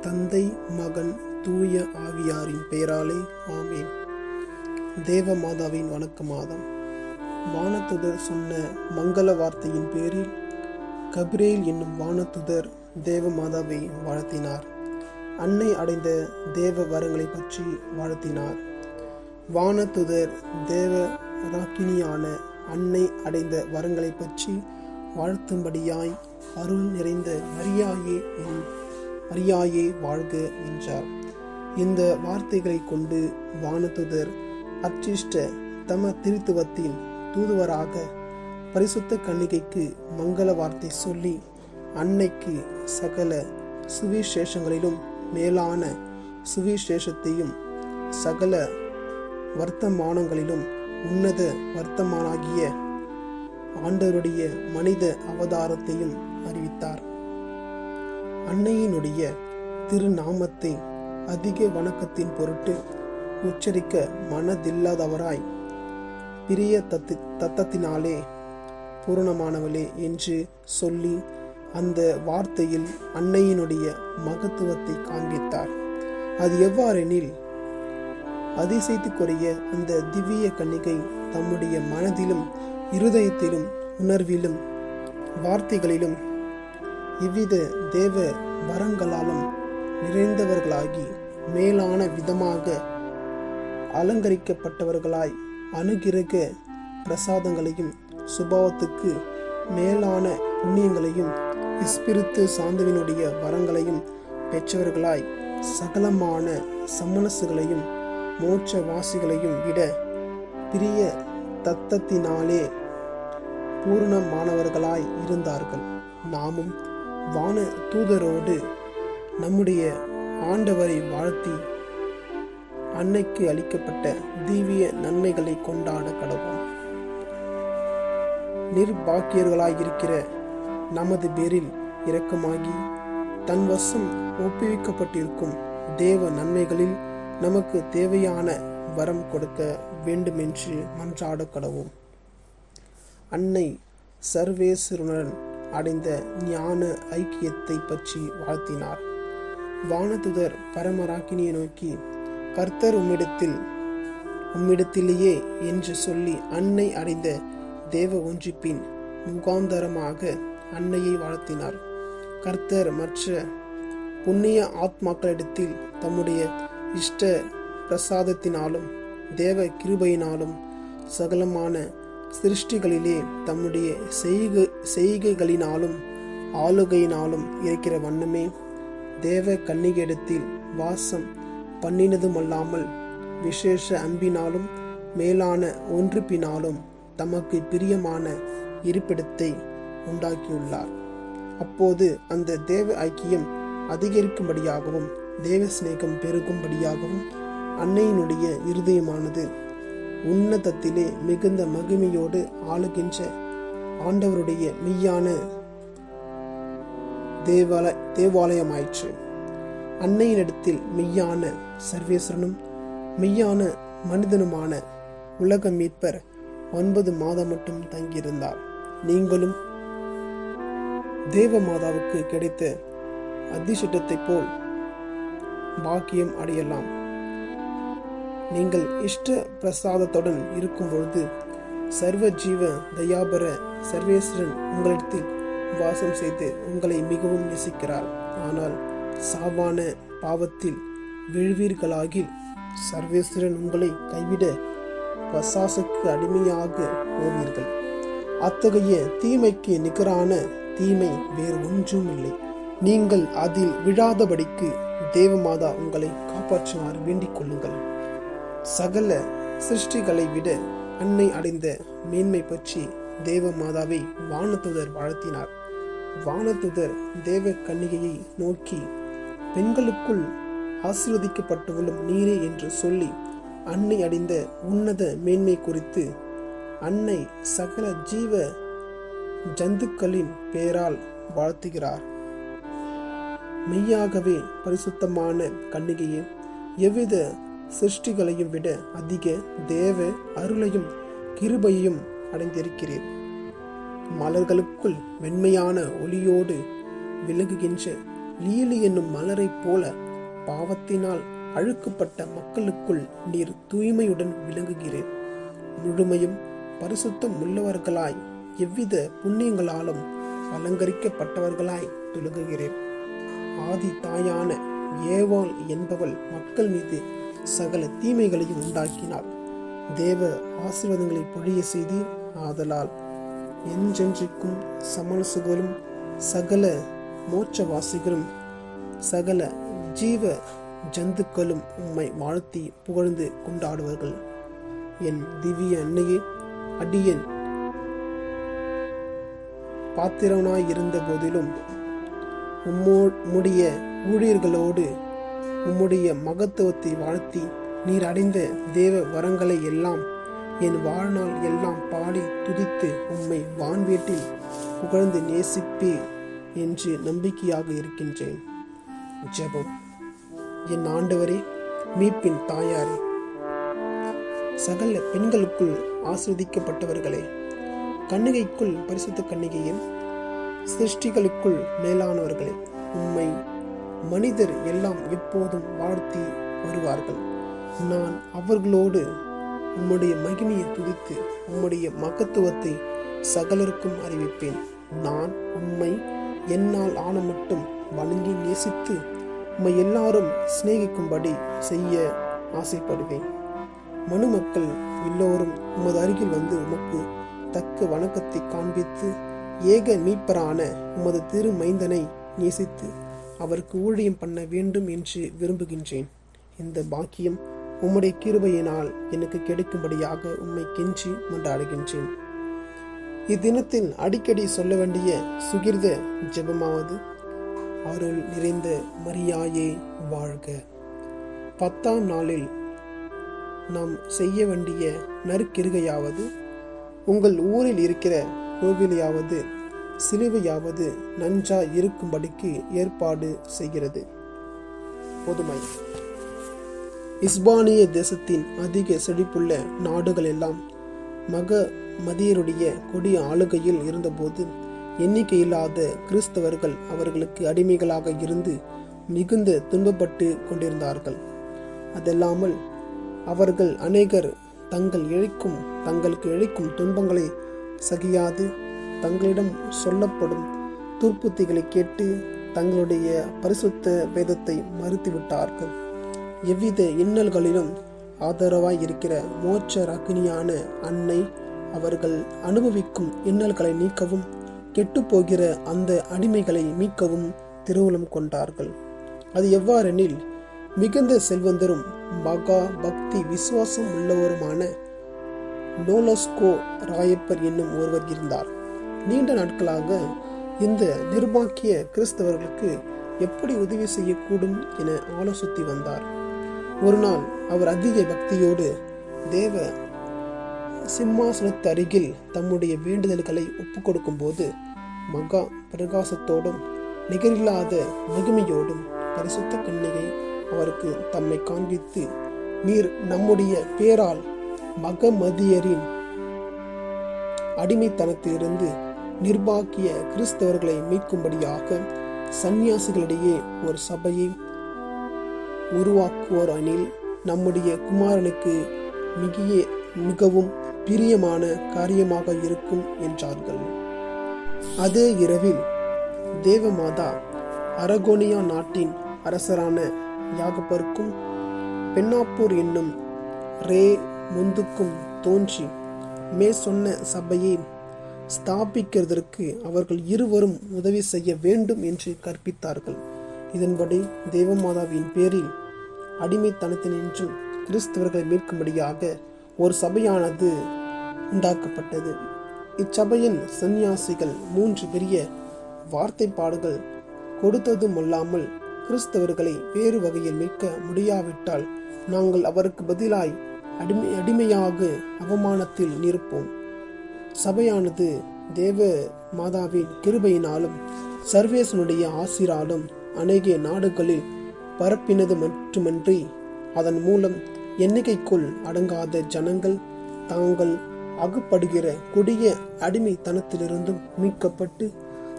தந்தை மகன் தூய ஆவியாரின் பெயராலே ஆமேன். தேவ மாதாவின் வணக்க மாதம் வானத்துதர் சொன்ன மங்கள வார்த்தையின் பேரில் கபிரேல் என்னும் வானத்துதர் தேவ மாதாவை வாழ்த்தினார். அன்னை அடைந்த தேவ வரங்களை பற்றி வாழ்த்தினார். வானத்துதர் தேவ ராக்கினியான அன்னை அடைந்த வரங்களை பற்றி வாழ்த்தும்படியாய் அருள் நிறைந்த மரியாயே என் மரியாயே வாழ்க என்றார். இந்த வார்த்தைகளை கொண்டு வானதுதர் அச்சிஷ்ட தம திருத்துவத்தின் தூதுவராக பரிசுத்த கன்னிகைக்கு மங்கள வார்த்தை சொல்லி அன்னைக்கு சகல சுவிசேஷங்களிலும் மேலான சுவிசேஷத்தையும் சகல வர்த்தமானங்களிலும் உன்னத வர்த்தமானாகிய ஆண்டவருடைய மனித அவதாரத்தையும் அறிவித்தார். அன்னையினுடைய திருநாமத்தை அதிக வணக்கத்தின் பொருட்டு உச்சரிக்க மனதில்லாதவராய் பிரிய தத்து தத்தத்தினாலே பூரணமானவளே என்று சொல்லி அந்த வார்த்தையில் அன்னையினுடைய மகத்துவத்தை காண்பித்தார். அது எவ்வாறெனில் அதிசயத்துக்குரிய அந்த திவ்ய கன்னிகை தம்முடைய மனதிலும் இருதயத்திலும் உணர்விலும் வார்த்தைகளிலும் இவ்வித தேவ வரங்களாலும் நிறைந்தவர்களாகி மேலான விதமாக அலங்கரிக்கப்பட்டவர்களாய் அனுகிரக பிரசாதங்களையும் சுபாவத்துக்கு மேலான புண்ணியங்களையும் இஸ்பிரித்து சாந்தவினுடைய வரங்களையும் பெற்றவர்களாய் சகலமான சமணசுகளையும் மோட்ச வாசிகளையும் விட பிரிய தத்தத்தினாலே பூர்ணமானவர்களாய் இருந்தார்கள். நாமும் வான தூதரோடு நம்முடைய ஆண்டவரை வாழ்த்தி அன்னைக்கு அளிக்கப்பட்ட தீவிய நன்மைகளை கொண்டாட கடவோம் நிர்பாக்கியர்களாயிருக்கிற நமது பேரில் இரக்கமாகி தன் வசம் ஒப்புவிக்கப்பட்டிருக்கும் தேவ நன்மைகளில் நமக்கு தேவையான வரம் கொடுக்க வேண்டுமென்று மன்றாட கடவோம் அன்னை சர்வேஸ்வரனுடன் அடைந்த ஞான ஐக்கியத்தை பற்றி வாழ்த்தினார். வானதுதர் பரமராக்கினியை நோக்கி கர்த்தர் உம்மிடத்தில் உம்மிடத்திலேயே என்று சொல்லி அன்னை அடைந்த தேவ ஒன்றிப்பின் முகாந்தரமாக அன்னையை வாழ்த்தினார். கர்த்தர் மற்ற புண்ணிய ஆத்மாக்களிடத்தில் தம்முடைய இஷ்ட பிரசாதத்தினாலும் தேவ கிருபையினாலும் சகலமான சிருஷ்டிகளிலே தம்முடைய செய்கை செய்கைகளினாலும் ஆளுகையினாலும் இருக்கிற வண்ணமே. தேவ கன்னிகேடத்தில் வாசம் பண்ணினதுமல்லாமல் விசேஷ அம்பினாலும் மேலான ஒன்றுப்பினாலும் தமக்கு பிரியமான இருப்பிடத்தை உண்டாக்கியுள்ளார். அப்போது அந்த தேவ ஐக்கியம் அதிகரிக்கும்படியாகவும் தேவ சிநேகம் பெருகும்படியாகவும் அன்னையினுடைய இருதயமானது உன்னதத்திலே மிகுந்த மகிமையோடு ஆளுகின்ற ஆண்டவருடைய மெய்யான தேவால தேவாலயமாயிற்று. அன்னையினிடத்தில் மெய்யான சர்வேஸ்வரனும் மெய்யான மனிதனுமான உலக மீட்பர் ஒன்பது மாதம் மட்டும் தங்கியிருந்தார். நீங்களும் தேவ மாதாவுக்கு கிடைத்த அதிர்ஷ்டத்தை போல் பாக்கியம் அடையலாம். நீங்கள் இஷ்ட பிரசாதத்துடன் இருக்கும் பொழுது சர்வ ஜீவ தயாபர சர்வேஸ்வரன் உங்களிடத்தில் வாசம் செய்து உங்களை மிகவும் நேசிக்கிறார். ஆனால் சாவான பாவத்தில் விழுவீர்களாகில் சர்வேஸ்வரன் உங்களை கைவிட பசாசுக்கு அடிமையாக போவீர்கள். அத்தகைய தீமைக்கு நிகரான தீமை வேறு ஒன்றும் இல்லை. நீங்கள் அதில் விழாதபடிக்கு தேவமாதா உங்களை காப்பாற்றுமாறு வேண்டிக் கொள்ளுங்கள். சகல சிருஷ்டிகளை விட அன்னை அடைந்த மேன்மை பற்றி தேவ மாதாவை வானத்துதர் வாழ்த்தினார். வானத்துதர் தேவ கன்னிகையை நோக்கி பெண்களுக்குள் ஆசீர்வதிக்கப்பட்டவளும் நீரே என்று சொல்லி அன்னை அடைந்த உன்னத மேன்மை குறித்து அன்னை சகல ஜீவ ஜந்துக்களின் பெயரால் வாழ்த்துகிறார். மெய்யாகவே பரிசுத்தமான கன்னிகையே எவ்வித சிருஷ்டிகளையும் விட அதிக தேவ அருளையும் கிருபையும் அடைந்திருக்கிறீர். மலர்களுக்குள் வெண்மையான ஒளியோடு விலகுகின்ற லீலி என்னும் மலரைப் போல பாவத்தினால் அழுக்கப்பட்ட மக்களுக்குள் நீர் தூய்மையுடன் விளங்குகிறேன் முழுமையும் பரிசுத்தம் உள்ளவர்களாய் எவ்வித புண்ணியங்களாலும் அலங்கரிக்கப்பட்டவர்களாய் துலங்குகிறேன் ஆதி தாயான ஏவாள் என்பவள் மக்கள் மீது சகல தீமைகளையும் உண்டாக்கினாள். தேவ ஆசீர்வாதங்களை பொழிய செய்து ஆதலால். என்றென்றைக்கும் சமரசுகளும் சகல மோட்சவாசிகளும் சகல ஜீவ ஜந்துக்களும் உம்மை வாழ்த்தி புகழ்ந்து கொண்டாடுவார்கள். என் திவ்ய அன்னையே அடியன். பாத்திரவனாய் இருந்த போதிலும் உம்மோ முடிய ஊழியர்களோடு உம்முடைய மகத்துவத்தை வாழ்த்தி நீர் அடைந்த தேவ வரங்களை எல்லாம் என் வாழ்நாள் எல்லாம் பாடி துதித்து உம்மை வான்வீட்டில் புகழ்ந்து நேசிப்பே என்று நம்பிக்கையாக இருக்கின்றேன். ஜெபம். என் ஆண்டவரே மீட்பின் தாயாரே சகல பெண்களுக்குள் ஆஸ்வதிக்கப்பட்டவர்களே கண்ணிகைக்குள் பரிசுத்த கண்ணிகையின் சிருஷ்டிகளுக்குள் மேலானவர்களே உம்மை மனிதர் எல்லாம் எப்போதும் வாழ்த்தி வருவார்கள். நான் அவர்களோடு உம்முடைய மகிமையை துதித்து உம்முடைய மகத்துவத்தை சகலருக்கும் அறிவிப்பேன். நான் உம்மை என்னால் ஆன மட்டும் வணங்கி நேசித்து உம்மை எல்லாரும் சிநேகிக்கும்படி செய்ய ஆசைப்படுவேன். மனு மக்கள் எல்லோரும் உமது அருகில் வந்து உமக்கு தக்க வணக்கத்தை காண்பித்து ஏக மீட்பரான உமது திரு மைந்தனை நேசித்து அவருக்கு ஊழியம் பண்ண வேண்டும் என்று விரும்புகின்றேன். இந்த பாக்கியம் உம்முடைய கிருபையினால் எனக்கு கிடைக்கும்படியாக உம்மை கெஞ்சி மன்றாடுகின்றேன். இத்தினத்தில் அடிக்கடி சொல்ல வேண்டிய சுகிர்த ஜெபமாவது அருள் நிறைந்த மரியாயே வாழ்க. பத்தாம் நாளில் நாம் செய்ய வேண்டிய நறுக்கிருகையாவது உங்கள் ஊரில் இருக்கிற கோவிலையாவது சிலுவையாவது நஞ்சா இருக்கும்படிக்கு ஏற்பாடு செய்கிறது. பொதுமை. இஸ்பானிய தேசத்தின் அதிக செழிப்புள்ள நாடுகள் எல்லாம் மக மதியருடைய கொடிய ஆளுகையில் இருந்தபோது எண்ணிக்கையில்லாத கிறிஸ்தவர்கள் அவர்களுக்கு அடிமைகளாக இருந்து மிகுந்த துன்பப்பட்டு கொண்டிருந்தார்கள். அதல்லாமல் அவர்கள் அநேகர் தங்கள் இழைக்கும் தங்களுக்கு இழைக்கும் துன்பங்களை சகியாது தங்களிடம் சொல்லப்படும் துர்ப்புத்திகளை கேட்டு தங்களுடைய பரிசுத்த வேதத்தை மறுத்துவிட்டார்கள். எவ்வித இன்னல்களிலும் ஆதரவாய் இருக்கிற மோட்ச ரகினியான அன்னை அவர்கள் அனுபவிக்கும் இன்னல்களை நீக்கவும் கெட்டுப்போகிற அந்த அடிமைகளை மீட்கவும் திருவுளம் கொண்டார்கள். அது எவ்வாறெனில் மிகுந்த செல்வந்தரும் மகா பக்தி விசுவாசம் உள்ளவருமான நோலஸ்கோ ராயப்பர் என்னும் ஒருவர் இருந்தார். நீண்ட நாட்களாக இந்த நிர்பாக்கிய கிறிஸ்தவர்களுக்கு எப்படி உதவி செய்யக்கூடும் என ஆலோசித்து வந்தார். ஒரு நாள் அவர் அதிக பக்தியோடு தேவ சிம்மாசனத்து அருகில் தம்முடைய வேண்டுதல்களை ஒப்புக் கொடுக்கும்போது மகா பிரகாசத்தோடும் நிகரில்லாத மகிமையோடும் பரிசுத்த கண்ணிகை அவருக்கு தம்மை காண்பித்து நீர் நம்முடைய பேரால் மகமதியரின் அடிமைத்தனத்திலிருந்து நிர்பாக்கிய கிறிஸ்தவர்களை மீட்கும்படியாக சந்நியாசிகளிடையே ஒரு சபையை உருவாக்குவோர் அணில் நம்முடைய குமாரனுக்கு மிகிய மிகவும் பிரியமான காரியமாக இருக்கும் என்றார்கள். அதே இரவில் தேவமாதா அரகோனியா நாட்டின் அரசரான யாகப்பருக்கும் பெண்ணாப்பூர் என்னும் ரே முந்துக்கும் தோன்றி மே சொன்ன சபையை ஸ்தாபிக்கிறதற்கு அவர்கள் இருவரும் உதவி செய்ய வேண்டும் என்று கற்பித்தார்கள். இதன்படி தேவமாதாவின் பேரில் அடிமைத்தனத்தினின்றும் கிறிஸ்தவர்களை மீட்கும்படியாக ஒரு சபையானது உண்டாக்கப்பட்டது. இச்சபையின் சந்நியாசிகள் மூன்று பெரிய வார்த்தைப்பாடுகள் கொடுத்ததும் அல்லாமல் கிறிஸ்தவர்களை வேறு வகையில் மீட்க முடியாவிட்டால் நாங்கள் அவருக்கு பதிலாய் அடிமை அடிமையாக அவமானத்தில் நிற்போம். சபையானது தேவ மாதாவின் கிருபையினாலும் சர்வேசனுடைய ஆசிராலும் அநேக நாடுகளில் பரப்பினது மட்டுமன்றி அதன் மூலம் எண்ணிக்கைக்குள் அடங்காத ஜனங்கள் தாங்கள் அகப்படுகிற கொடிய அடிமைத்தனத்திலிருந்தும் மீட்கப்பட்டு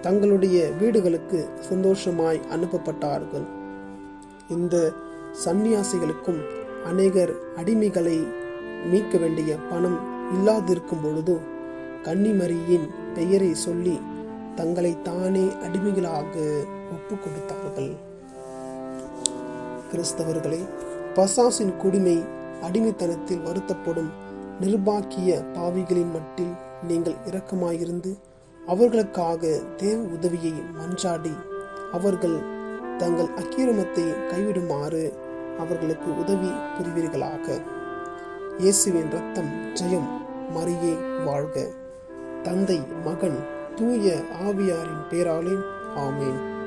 தங்களுடைய வீடுகளுக்கு சந்தோஷமாய் அனுப்பப்பட்டார்கள். இந்த சந்நியாசிகளுக்கும் அநேகர் அடிமைகளை மீட்க வேண்டிய பணம் இல்லாதிருக்கும் பொழுதோ கன்னிமரியின் பெயரை சொல்லி தங்களை தானே அடிமைகளாக ஒப்பு கொடுத்தார்கள். கிறிஸ்தவர்களே பசாசின் குடிமை அடிமைத்தனத்தில் வருத்தப்படும் நிர்பாக்கிய பாவிகளின் மட்டில் நீங்கள் இரக்கமாயிருந்து அவர்களுக்காக தேவ உதவியை மன்றாடி அவர்கள் தங்கள் அக்கிரமத்தை கைவிடுமாறு அவர்களுக்கு உதவி புரிவீர்களாக. இயேசுவின் ரத்தம் ஜெயம் மரியே வாழ்க. தந்தை மகன் தூய ஆவியாரின் பேராலே ஆமேன்.